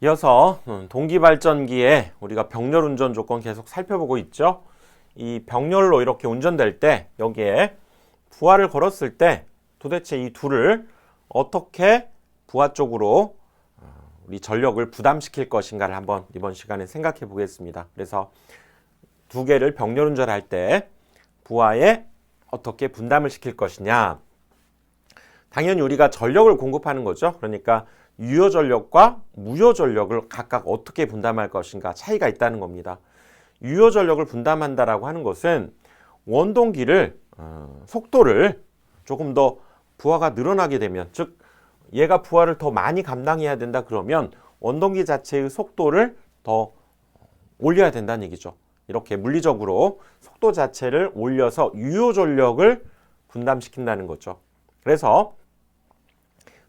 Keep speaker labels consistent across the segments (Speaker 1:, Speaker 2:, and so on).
Speaker 1: 이어서 음, 동기발전기에 우리가 병렬 운전 조건 계속 살펴보고 있죠. 이 병렬로 이렇게 운전될 때 여기에 부하를 걸었을 때 도대체 이 둘을 어떻게 부하 쪽으로 어, 우리 전력을 부담시킬 것인가를 한번 이번 시간에 생각해 보겠습니다. 그래서 두 개를 병렬 운전할 때 부하에 어떻게 분담을 시킬 것이냐. 당연히 우리가 전력을 공급하는 거죠. 그러니까 유효 전력과 무효 전력을 각각 어떻게 분담할 것인가 차이가 있다는 겁니다. 유효 전력을 분담한다라고 하는 것은 원동기를 어, 속도를 조금 더 부하가 늘어나게 되면 즉 얘가 부하를 더 많이 감당해야 된다 그러면 원동기 자체의 속도를 더 올려야 된다는 얘기죠. 이렇게 물리적으로 속도 자체를 올려서 유효 전력을 분담시킨다는 거죠. 그래서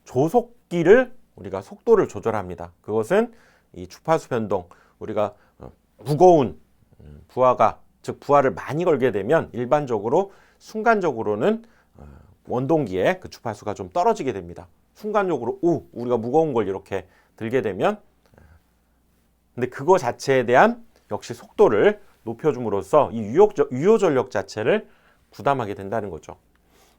Speaker 1: 조속기를 우리가 속도를 조절합니다. 그것은 이 주파수 변동, 우리가 어, 무거운 음, 부하가 즉 부하를 많이 걸게 되면 일반적으로 순간적으로는 어, 원동기에 그 주파수가 좀 떨어지게 됩니다. 순간적으로 우 우리가 무거운 걸 이렇게 들게 되면 어, 근데 그거 자체에 대한 역시 속도를 높여줌으로써 이 유효, 전력 자체를 부담하게 된다는 거죠.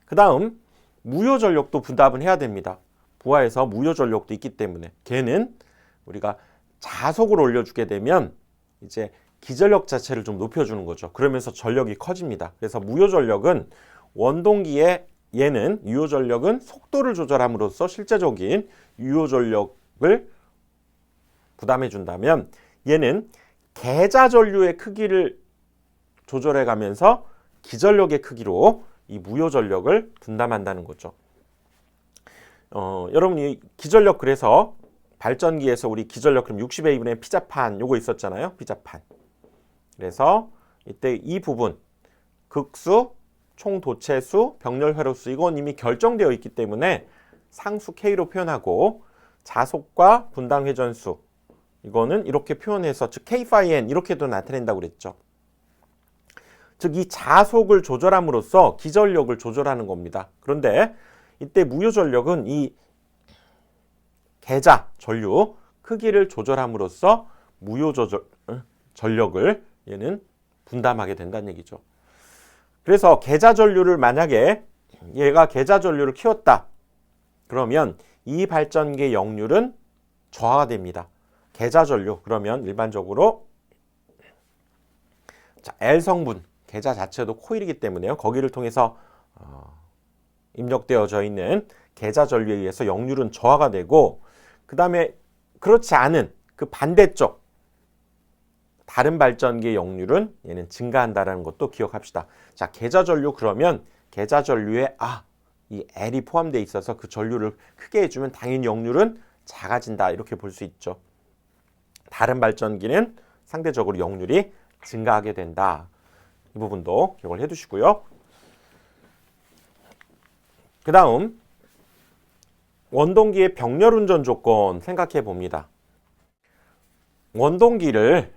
Speaker 1: 그 다음 무효 전력도 부담은 해야 됩니다. 부하에서 무효 전력도 있기 때문에 걔는 우리가 자속을 올려주게 되면 이제 기전력 자체를 좀 높여주는 거죠. 그러면서 전력이 커집니다. 그래서 무효 전력은 원동기에 얘는 유효 전력은 속도를 조절함으로써 실제적인 유효 전력을 부담해 준다면 얘는 계좌 전류의 크기를 조절해 가면서 기전력의 크기로 이 무효 전력을 분담한다는 거죠. 어, 여러분이 기전력 그래서 발전기에서 우리 기전력 그럼 60의 2분의 피자판 요거 있었잖아요. 피자판. 그래서 이때 이 부분 극수, 총도체수, 병렬 회로수 이건 이미 결정되어 있기 때문에 상수 K로 표현하고 자속과 분당 회전수 이거는 이렇게 표현해서 즉 K 파이 N 이렇게도 나타낸다고 그랬죠. 즉 이 자속을 조절함으로써 기전력을 조절하는 겁니다. 그런데 이때 무효 전력은 이 계좌 전류 크기를 조절함으로써 무효 조절 어, 전력을 얘는 분담하게 된다는 얘기죠. 그래서 계좌 전류를 만약에 얘가 계좌 전류를 키웠다. 그러면 이 발전기의 역률은 저하가 됩니다. 계좌 전류 그러면 일반적으로 자, L 성분 계좌 자체도 코일이기 때문에요. 거기를 통해서 어, 입력되어져 있는 계좌 전류에 의해서 역률은 저하가 되고 그 다음에 그렇지 않은 그 반대쪽 다른 발전기의 역률은 얘는 증가한다라는 것도 기억합시다. 자, 계좌 전류 그러면 계좌 전류에 아, 이 L이 포함되어 있어서 그 전류를 크게 해주면 당연히 역률은 작아진다 이렇게 볼 수 있죠. 다른 발전기는 상대적으로 역률이 증가하게 된다. 이 부분도 기억을 해두시고요. 그 다음 원동기의 병렬 운전 조건 생각해 봅니다. 원동기를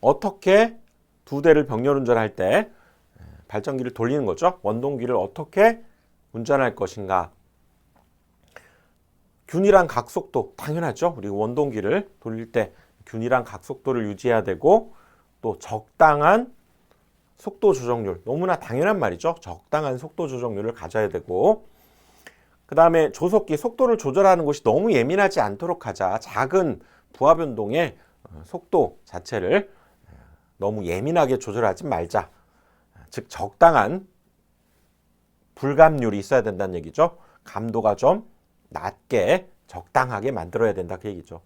Speaker 1: 어떻게 두 대를 병렬 운전할 때 발전기를 돌리는 거죠. 원동기를 어떻게 운전할 것인가. 균일한 각속도 당연하죠. 우리 원동기를 돌릴 때 균일한 각속도를 유지해야 되고 또 적당한 속도 조정률 너무나 당연한 말이죠. 적당한 속도 조정률을 가져야 되고 그 다음에 조속기 속도를 조절하는 것이 너무 예민하지 않도록 하자. 작은 부하 변동의 어, 속도 자체를 어, 너무 예민하게 조절하지 말자. 즉 적당한 불감률이 있어야 된다는 얘기죠. 감도가 좀 낮게 적당하게 만들어야 된다 그 얘기죠.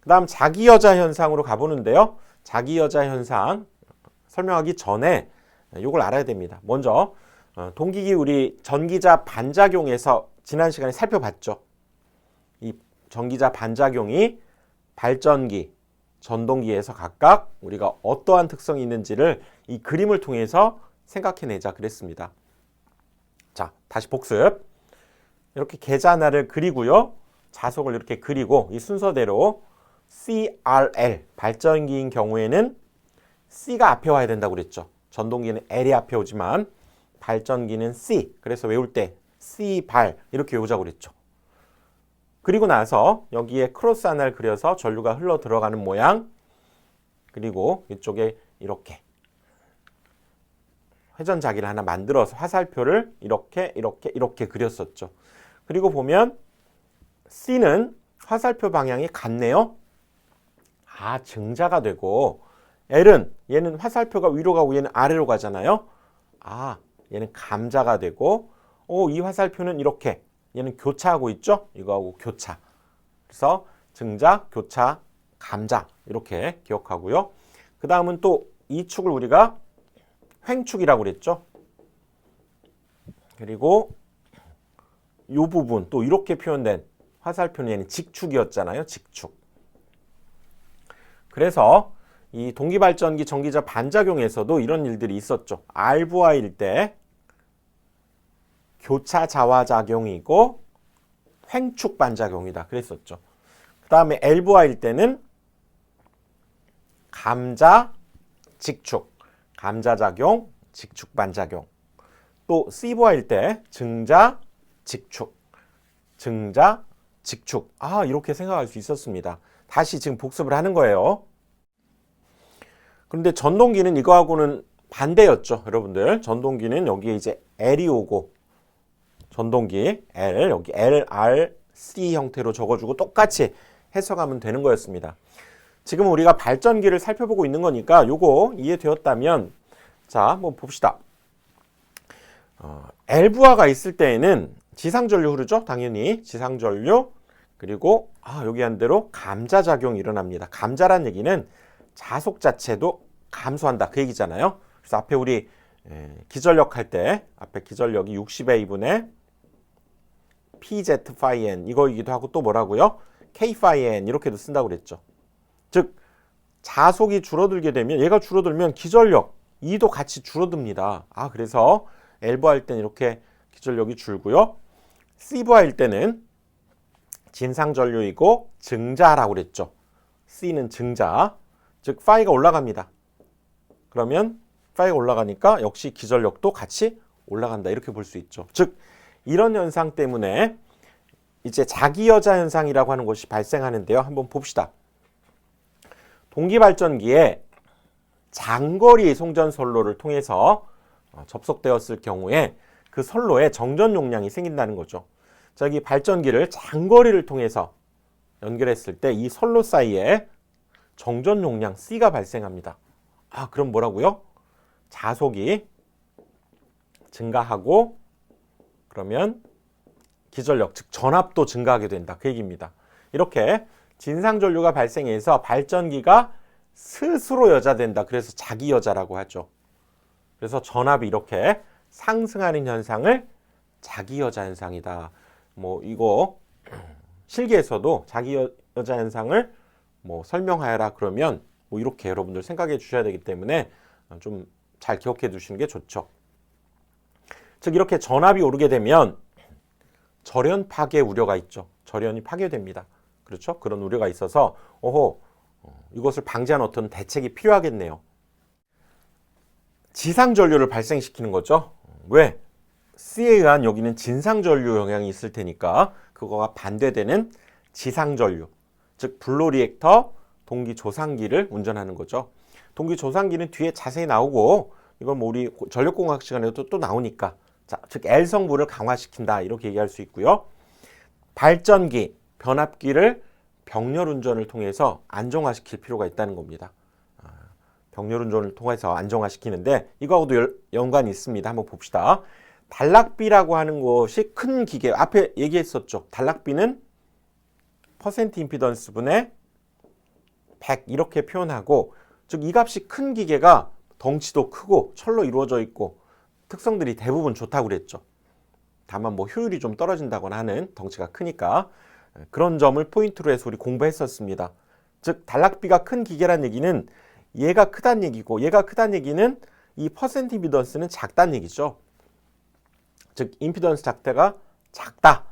Speaker 1: 그 다음 자기 여자 현상으로 가보는데요. 자기 여자 현상 설명하기 전에 이걸 알아야 됩니다. 먼저 어, 동기기 우리 전기자 반작용에서 지난 시간에 살펴봤죠. 이 전기자 반작용이 발전기, 전동기에서 각각 우리가 어떠한 특성이 있는지를 이 그림을 통해서 생각해내자 그랬습니다. 자, 다시 복습. 이렇게 계좌 하나를 그리고요. 자속을 이렇게 그리고 이 순서대로 CRL 발전기인 경우에는 C가 앞에 와야 된다고 그랬죠. 전동기는 L이 앞에 오지만 발전기는 C. 그래서 외울 때 C 발 이렇게 외우자고 그랬죠. 그리고 나서 여기에 크로스 하나를 그려서 전류가 흘러 들어가는 모양 그리고 이쪽에 이렇게 회전자기를 하나 만들어서 화살표를 이렇게 이렇게 이렇게 그렸었죠. 그리고 보면 C는 화살표 방향이 같네요. 아, 증자가 되고 L은 얘는 화살표가 위로 가고 얘는 아래로 가잖아요. 아, 얘는 감자가 되고 오, 이 화살표는 이렇게 얘는 교차하고 있죠? 이거하고 교차. 그래서 증자, 교차, 감자 이렇게 기억하고요. 그 다음은 또 이 축을 우리가 횡축이라고 그랬죠. 그리고 이 부분 또 이렇게 표현된 화살표는 얘는 직축이었잖아요. 직축. 그래서 이 동기발전기 전기자 반작용에서도 이런 일들이 있었죠. 알부하일 때 교차 자화작용이고 횡축 반작용이다. 그랬었죠. 그 다음에 엘부하일 때는 감자 직축, 감자작용, 직축 반작용. 또 C부하일 때 증자 직축, 증자 직축. 아, 이렇게 생각할 수 있었습니다. 다시 지금 복습을 하는 거예요. 그런데 전동기는 이거하고는 반대였죠, 여러분들. 전동기는 여기에 이제 L이 오고 전동기 L 여기 L, R, C 형태로 적어주고 똑같이 해석하면 되는 거였습니다. 지금 우리가 발전기를 살펴보고 있는 거니까 요거 이해되었다면 자 한번 봅시다. 어, L부하가 있을 때에는 지상전류 흐르죠, 당연히 지상전류 그리고 아, 여기 한 대로 감자 작용이 일어납니다. 감자란 얘기는 자속 자체도 감소한다 그 얘기잖아요. 그래서 앞에 우리 에, 기전력 할 때 앞에 기전력이 60의 2분의 PZ phi n 이거이기도 하고 또 뭐라고요? K phi n 이렇게도 쓴다고 그랬죠. 즉 자속이 줄어들게 되면 얘가 줄어들면 기전력 2도 같이 줄어듭니다. 아 그래서 L부할 때는 이렇게 기전력이 줄고요. C부할 때는 진상전류이고 증자라고 그랬죠. C는 증자, 즉 파이가 올라갑니다. 그러면 파이가 올라가니까 역시 기전력도 같이 올라간다 이렇게 볼 수 있죠. 즉 이런 현상 때문에 이제 자기 여자 현상이라고 하는 것이 발생하는데요. 한번 봅시다. 동기 발전기에 장거리 송전 선로를 통해서 어, 접속되었을 경우에 그 선로에 정전 용량이 생긴다는 거죠. 저기 발전기를 장거리를 통해서 연결했을 때 이 선로 사이에 정전 용량 C가 발생합니다. 아, 그럼 뭐라고요? 자속이 증가하고 그러면 기전력, 즉 전압도 증가하게 된다. 그 얘기입니다. 이렇게 진상 전류가 발생해서 발전기가 스스로 여자된다. 그래서 자기 여자라고 하죠. 그래서 전압이 이렇게 상승하는 현상을 자기 여자 현상이다. 뭐 이거 실기에서도 자기 여, 여자 현상을 뭐 설명하여라 그러면 뭐 이렇게 여러분들 생각해 주셔야 되기 때문에 좀 잘 기억해 두시는 게 좋죠. 즉 이렇게 전압이 오르게 되면 절연 파괴 우려가 있죠. 절연이 파괴됩니다. 그렇죠? 그런 우려가 있어서 오호 이것을 방지하는 어떤 대책이 필요하겠네요. 지상 전류를 발생시키는 거죠. 왜? C에 의한 여기는 진상 전류 영향이 있을 테니까 그거가 반대되는 지상 전류, 즉 블로 리액터 동기 조상기를 운전하는 거죠. 동기 조상기는 뒤에 자세히 나오고 이건 뭐 우리 전력공학 시간에도 또 나오니까 자, 즉 L 성분을 강화시킨다 이렇게 얘기할 수 있고요. 발전기, 변압기를 병렬 운전을 통해서 안정화시킬 필요가 있다는 겁니다. 아, 병렬 운전을 통해서 안정화시키는데 이거하고도 연관이 있습니다. 한번 봅시다. 단락비라고 하는 것이 큰 기계 앞에 얘기했었죠. 단락비는 퍼센트 임피던스 분의 100 이렇게 표현하고 즉 이 값이 큰 기계가 덩치도 크고 철로 이루어져 있고 특성들이 대부분 좋다고 그랬죠. 다만 뭐 효율이 좀 떨어진다거나 하는 덩치가 크니까 그런 점을 포인트로 해서 우리 공부했었습니다. 즉 단락비가 큰 기계란 얘기는 얘가 크단 얘기고 얘가 크단 얘기는 이 퍼센트 임피던스는 작단 얘기죠. 즉 임피던스 작대가 작다.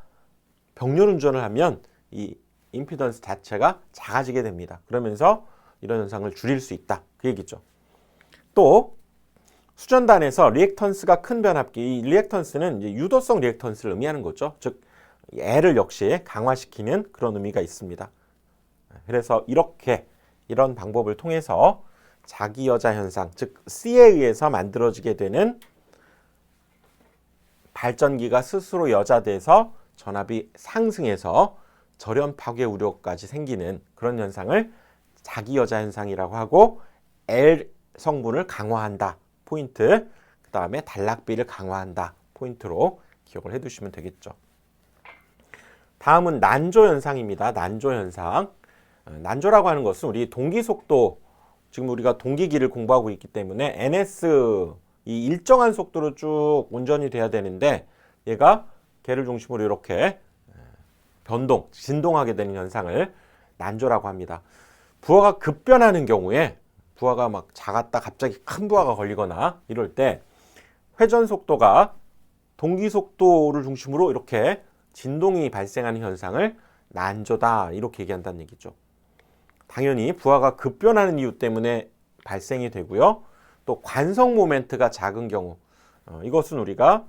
Speaker 1: 병렬 운전을 하면 이 임피던스 자체가 작아지게 됩니다. 그러면서 이런 현상을 줄일 수 있다. 그 얘기죠. 또 수전단에서 리액턴스가 큰 변압기, 이 리액턴스는 유도성 리액턴스를 의미하는 거죠. 즉이 L을 역시 강화시키는 그런 의미가 있습니다. 그래서 이렇게 이런 방법을 통해서 자기 여자 현상, 즉 C에 의해서 만들어지게 되는 발전기가 스스로 여자돼서 전압이 상승해서 절연 파괴 우려까지 생기는 그런 현상을 자기 여자 현상이라고 하고 L 성분을 강화한다 포인트 그 다음에 단락비를 강화한다 포인트로 기억을 해두시면 되겠죠. 다음은 난조 현상입니다. 난조 현상. 어, 난조라고 하는 것은 우리 동기 속도 지금 우리가 동기기를 공부하고 있기 때문에 NS 이 일정한 속도로 쭉 운전이 돼야 되는데 얘가 개를 중심으로 이렇게 변동, 진동하게 되는 현상을 난조라고 합니다. 부하가 급변하는 경우에 부하가 막 작았다 갑자기 큰 부하가 걸리거나 이럴 때 회전 속도가 동기 속도를 중심으로 이렇게 진동이 발생하는 현상을 난조다 이렇게 얘기한다는 얘기죠. 당연히 부하가 급변하는 이유 때문에 발생이 되고요. 또 관성 모멘트가 작은 경우 어, 이것은 우리가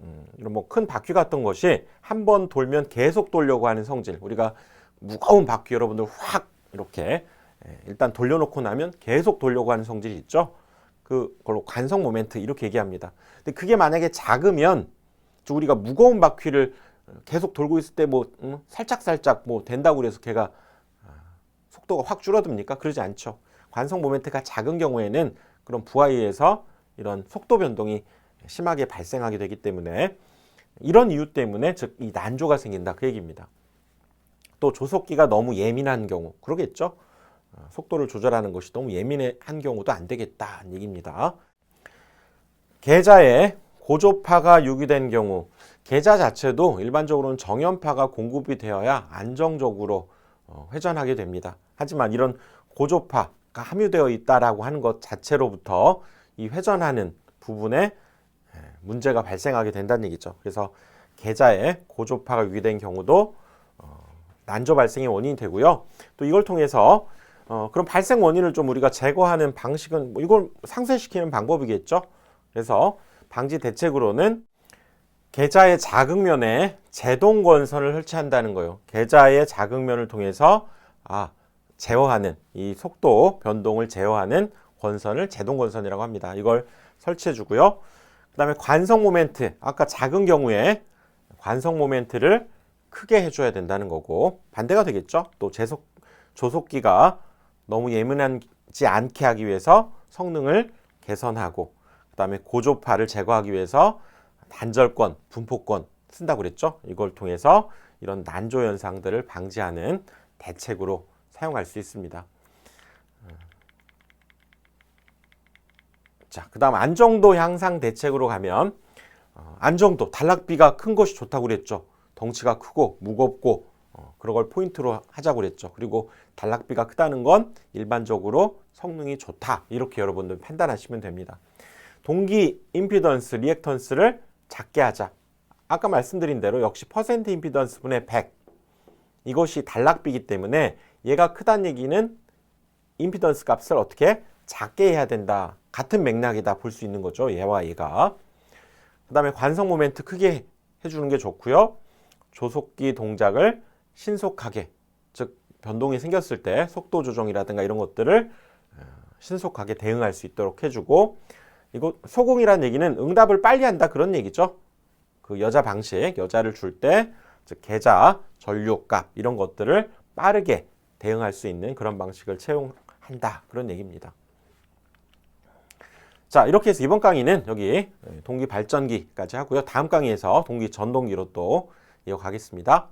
Speaker 1: 음, 이런 뭐 큰 바퀴 같은 것이 한 번 돌면 계속 돌려고 하는 성질 우리가 무거운 바퀴 여러분들 확 이렇게 예, 일단 돌려놓고 나면 계속 돌려고 하는 성질이 있죠. 그걸로 관성 모멘트 이렇게 얘기합니다. 근데 그게 만약에 작으면 저 우리가 무거운 바퀴를 계속 돌고 있을 때뭐 음, 살짝 살짝 뭐 된다고 그래서 걔가 아, 속도가 확 줄어듭니까? 그러지 않죠. 관성 모멘트가 작은 경우에는 그런 부하에 의해서 이런 속도 변동이 심하게 발생하게 되기 때문에 이런 이유 때문에 즉 이 난조가 생긴다 그 얘기입니다. 또 조속기가 너무 예민한 경우 그러겠죠. 어, 속도를 조절하는 것이 너무 예민한 경우도 안 되겠다는 얘기입니다. 계좌에 고조파가 유기된 경우 계좌 자체도 일반적으로는 정연파가 공급이 되어야 안정적으로 어, 회전하게 됩니다. 하지만 이런 고조파가 함유되어 있다라고 하는 것 자체로부터 이 회전하는 부분에 문제가 발생하게 된다는 얘기죠. 그래서 계좌에 고조파가 유기된 경우도 어, 난조 발생의 원인이 되고요. 또 이걸 통해서 어, 그런 발생 원인을 좀 우리가 제거하는 방식은 뭐 이걸 상쇄시키는 방법이겠죠. 그래서 방지 대책으로는 계좌의 자극면에 제동 권선을 설치한다는 거예요. 계좌의 자극면을 통해서 아 제어하는 이 속도 변동을 제어하는 권선을 제동 권선이라고 합니다. 이걸 설치해 주고요. 그다음에 관성 모멘트 아까 작은 경우에 관성 모멘트를 크게 해줘야 된다는 거고 반대가 되겠죠. 또 제속 조속기가 너무 예민하지 않게 하기 위해서 성능을 개선하고 그다음에 고조파를 제거하기 위해서 단절권, 분포권 쓴다고 그랬죠. 이걸 통해서 이런 난조 현상들을 방지하는 대책으로 사용할 수 있습니다. 자, 그 다음 안정도 향상 대책으로 가면 어, 안정도 단락비가 큰 것이 좋다고 그랬죠. 덩치가 크고 무겁고 어, 그런 걸 포인트로 하자고 그랬죠. 그리고 단락비가 크다는 건 일반적으로 성능이 좋다 이렇게 여러분들 판단하시면 됩니다. 동기 임피던스 리액턴스를 작게 하자. 아까 말씀드린 대로 역시 퍼센트 임피던스 분의 100 이것이 단락비이기 때문에 얘가 크다는 얘기는 임피던스 값을 어떻게 작게 해야 된다. 같은 맥락이다 볼 수 있는 거죠. 얘와 얘가. 그 다음에 관성 모멘트 크게 해주는 게 좋고요. 조속기 동작을 신속하게, 즉 변동이 생겼을 때 속도 조정이라든가 이런 것들을 어, 신속하게 대응할 수 있도록 해주고 이거 소공이라는 얘기는 응답을 빨리 한다 그런 얘기죠. 그 여자 방식, 여자를 줄 때, 즉 계좌, 전류값 이런 것들을 빠르게 대응할 수 있는 그런 방식을 채용한다 그런 얘기입니다. 자 이렇게 해서 이번 강의는 여기 동기 발전기까지 하고요. 다음 강의에서 동기 전동기로 또 이어가겠습니다.